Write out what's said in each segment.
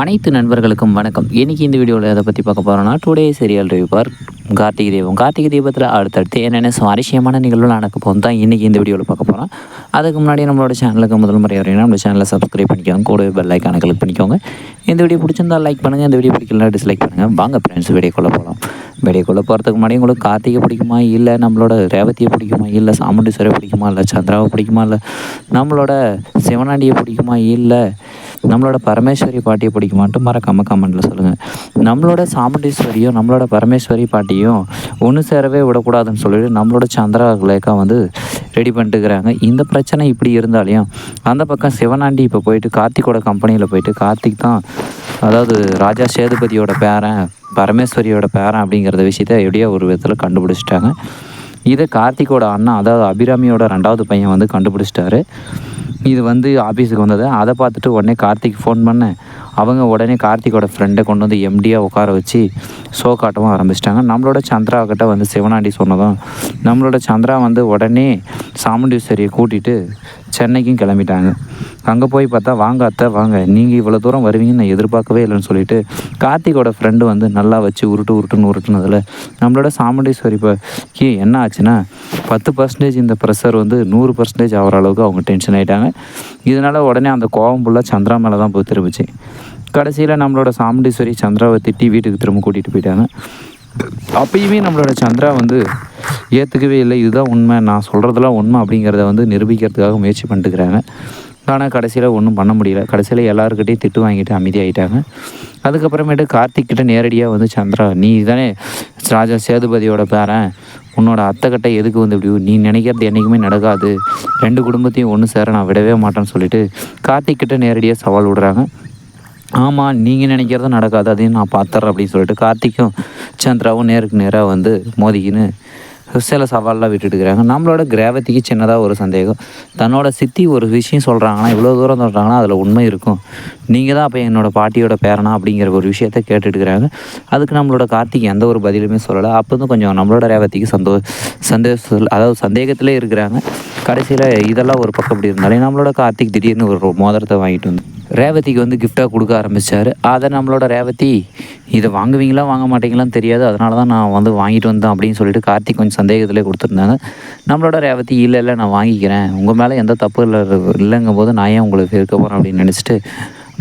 அனைத்து நண்பர்களுக்கும் வணக்கம். இன்றைக்கி இந்த வீடியோவில் எதை பற்றி பார்க்க போகிறோன்னா today serial reviewer Karthigai Deepam Karthigai தீபத்தில் அடுத்தடுத்து என்னென்ன சுவாரஸ்யமான நிகழ்வுகள் நடக்க போகும் தான் இன்றைக்கி இந்த வீடியோவில் பார்க்க போகிறோம் அதுக்கு முன்னாடி நம்மளோட சேனலுக்கு முதல் முறை வரீங்கன்னா நம்ம சேனலை சப்ஸ்கிரைப் பண்ணிக்கோங்க. கூட பெல் ஐக்கானை கிளிக் பண்ணிக்கோங்க. இந்த வீடியோ பிடிச்சிருந்தா லைக் பண்ணுங்கள் இந்த வீடியோ பிடிக்கலாம் டிஸ்லைக் பண்ணுங்கள் வாங்க ஃப்ரெண்ட்ஸ் வீடியோக்குள்ளே போகலாம் வீடியோக்குள்ளே போகிறதுக்கு முன்னாடி உங்களுக்கு கார்த்திகை பிடிக்குமா இல்லை நம்மளோட ரேவதியை பிடிக்குமா இல்லை சாமுண்டீஸ்வரை பிடிக்குமா இல்லை சந்திராவை பிடிக்குமா இல்லை நம்மளோட சிவனாண்டியை பிடிக்குமா இல்லை நம்மளோட பரமேஸ்வரி பாட்டியை பிடிக்குமான்ட்டு மறக்காம கமெண்ட்டில் சொல்லுங்கள் நம்மளோட சாமுண்டீஸ்வரியும் நம்மளோட பரமேஸ்வரி பாட்டியும் ஒன்று சேரவே விடக்கூடாதுன்னு சொல்லிட்டு நம்மளோட சந்திரா லேக்கா வந்து ரெடி பண்ணிட்டுக்கிறாங்க இந்த பிரச்சனை இப்படி இருந்தாலையும் அந்த பக்கம் சிவனாண்டி இப்போ போயிட்டு கார்த்திகோட கம்பெனியில் போயிட்டு கார்த்திக் தான் அதாவது ராஜா சேதுபதியோட பேரன் பரமேஸ்வரியோட பேரன் அப்படிங்கிறத விஷயத்த எப்படியோ ஒரு விதத்தில் கண்டுபிடிச்சிட்டாங்க. இதை கார்த்திகோட அண்ணா அதாவது அபிராமியோட ரெண்டாவது பையன் வந்து கண்டுபிடிச்சிட்டாரு. இது வந்து ஆஃபீஸுக்கு வந்தது அதை பார்த்துட்டு உடனே கார்த்திக் ஃபோன் பண்ணேன் அவங்க உடனே கார்த்திகோட ஃப்ரெண்டை கொண்டு வந்து எம்டியாக உட்கார வச்சு ஷோ காட்டவும் ஆரம்பிச்சிட்டாங்க. நம்மளோட சந்திரா கிட்ட வந்து சிவனாண்டி சொன்னதும் நம்மளோட சந்திரா வந்து உடனே சாமுண்டீஸ்வரியை கூட்டிகிட்டு சென்னைக்கும் கிளம்பிட்டாங்க. அங்கே போய் பார்த்தா வாங்க அத்தை வாங்க. நீங்கள் இவ்வளோ தூரம் வருவீங்கன்னு நான் எதிர்பார்க்கவே இல்லைன்னு சொல்லிட்டு கார்த்திகோட ஃப்ரெண்டு வந்து நல்லா வச்சு உருட்டு உருட்டுன்னு உருட்டுனதில் நம்மளோட சாமுண்டீஸ்வரி இப்போ கீ என்ன ஆச்சுன்னா பத்து பர்சன்டேஜ் இந்த ப்ரெஷர் வந்து நூறு பர்சன்டேஜ் ஆகிற அளவுக்கு அவங்க டென்ஷன் ஆகிட்டாங்க இதனால் உடனே அந்த கோவம் ஃபுல்லாக சந்திரா மேலே தான் போய் திரும்பிச்சு. கடைசியில் நம்மளோட சாமுண்டீஸ்வரி சந்திராவை திட்டி வீட்டுக்கு திரும்ப கூட்டிகிட்டு போயிட்டாங்க. அப்பயுமே நம்மளோட சந்திரா வந்து ஏற்றுக்கவே இல்லை. இதுதான் உண்மை. நான் சொல்கிறதெல்லாம் உண்மை அப்படிங்கிறத வந்து நிரூபிக்கிறதுக்காக முயற்சி பண்ணிட்டுக்கிறாங்க ஆனால் கடைசியில் ஒன்றும் பண்ண முடியல. கடைசியில் எல்லாருக்கிட்டையும் திட்டு வாங்கிட்டு அமைதியாகிட்டாங்க அதுக்கப்புறமேட்டு கார்த்திக் கிட்ட நேரடியாக வந்து சந்திரா நீ தானே ராஜா சேதுபதியோட பேரன். உன்னோட அத்தைக்கிட்ட எதுக்கு வந்து இப்படி நீ நினைக்கிறது என்றைக்குமே நடக்காது. ரெண்டு குடும்பத்தையும் ஒன்று சேர நான் விடவே மாட்டேன்னு சொல்லிட்டு கார்த்திக் கிட்ட நேரடியாக சவால் விடுறாங்க. ஆமாம் நீங்கள் நினைக்கிறதும் நடக்காது. அதையும் நான் பார்த்துட்றேன் அப்படின்னு சொல்லிட்டு கார்த்திக்கும் சந்திராவும் நேருக்கு நேராக வந்து மோதிக்கின்னு சில சவால்லாம் விட்டுட்டுக்கிறாங்க நம்மளோட கிராவத்திக்கு சின்னதாக ஒரு சந்தேகம். தன்னோட சித்தி ஒரு விஷயம் சொல்கிறாங்கன்னா இவ்வளோ தூரம் சொல்கிறாங்கன்னா அதில் உண்மை இருக்கும். நீங்கள் தான் அப்போ என்னோடய பாட்டியோட பேரனா அப்படிங்கிற ஒரு விஷயத்த கேட்டுட்டுக்கிறாங்க அதுக்கு நம்மளோட கார்த்திக் எந்த ஒரு பதிலுமே சொல்லலை. அப்போ வந்து கொஞ்சம் நம்மளோட ரேவதிக்கு சந்தோ சந்தேகத்தில் அதாவது சந்தேகத்திலே இருக்கிறாங்க. கடைசியில் இதெல்லாம் ஒரு பக்கம் அப்படி இருந்தாலே நம்மளோட கார்த்திக் திடீர்னு ஒரு மோதிரத்தை வாங்கிட்டு வந்து ரேவதிக்கு வந்து கிஃப்டாக கொடுக்க ஆரம்பித்தார் அதை நம்மளோட ரேவதி இதை வாங்குவீங்களா வாங்க மாட்டீங்களான்னு தெரியாது. அதனால தான் நான் வந்து வாங்கிட்டு வந்தேன் அப்படின்னு சொல்லிட்டு கார்த்திக் கொஞ்சம் சந்தேகத்திலே கொடுத்துருந்தாங்க. நம்மளோட ரேவதி இல்லை இல்லை நான் வாங்கிக்கிறேன். உங்கள் மேலே எந்த தப்பு இல்லை இல்லைங்கும் போது நான் ஏன் உங்களுக்கு இருக்க போகிறேன் அப்படின்னு நினச்சிட்டு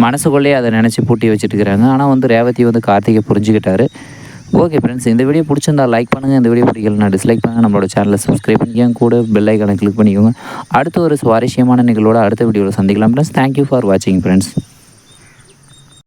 மனசுக்குள்ளேயே அதை நினச்சி பூட்டி வச்சுட்டு இருக்கிறாங்க ஆனால் வந்து ரேவதி வந்து கார்த்திகை புரிஞ்சுக்கிட்டாரு. ஓகே ஃப்ரெண்ட்ஸ் இந்த வீடியோ பிடிச்சிருந்தா லைக் பண்ணுங்கள் இந்த வீடியோ பிடிக்கலனா டிஸ்லைக் பண்ணுங்கள் நம்மளோட சேனலை சப்ஸ்கிரைப் பண்ணிக்கோங்க. கூட பெல் ஐக்கானை கிளிக் பண்ணிக்கோங்க. அடுத்த ஒரு சுவாரஸ்யமான நிகழ்வோட அடுத்த வீடியோவில் சந்திக்கலாம் ஃப்ரெண்ட்ஸ் தேங்க்யூ ஃபார் வாட்சிங் ஃப்ரெண்ட்ஸ்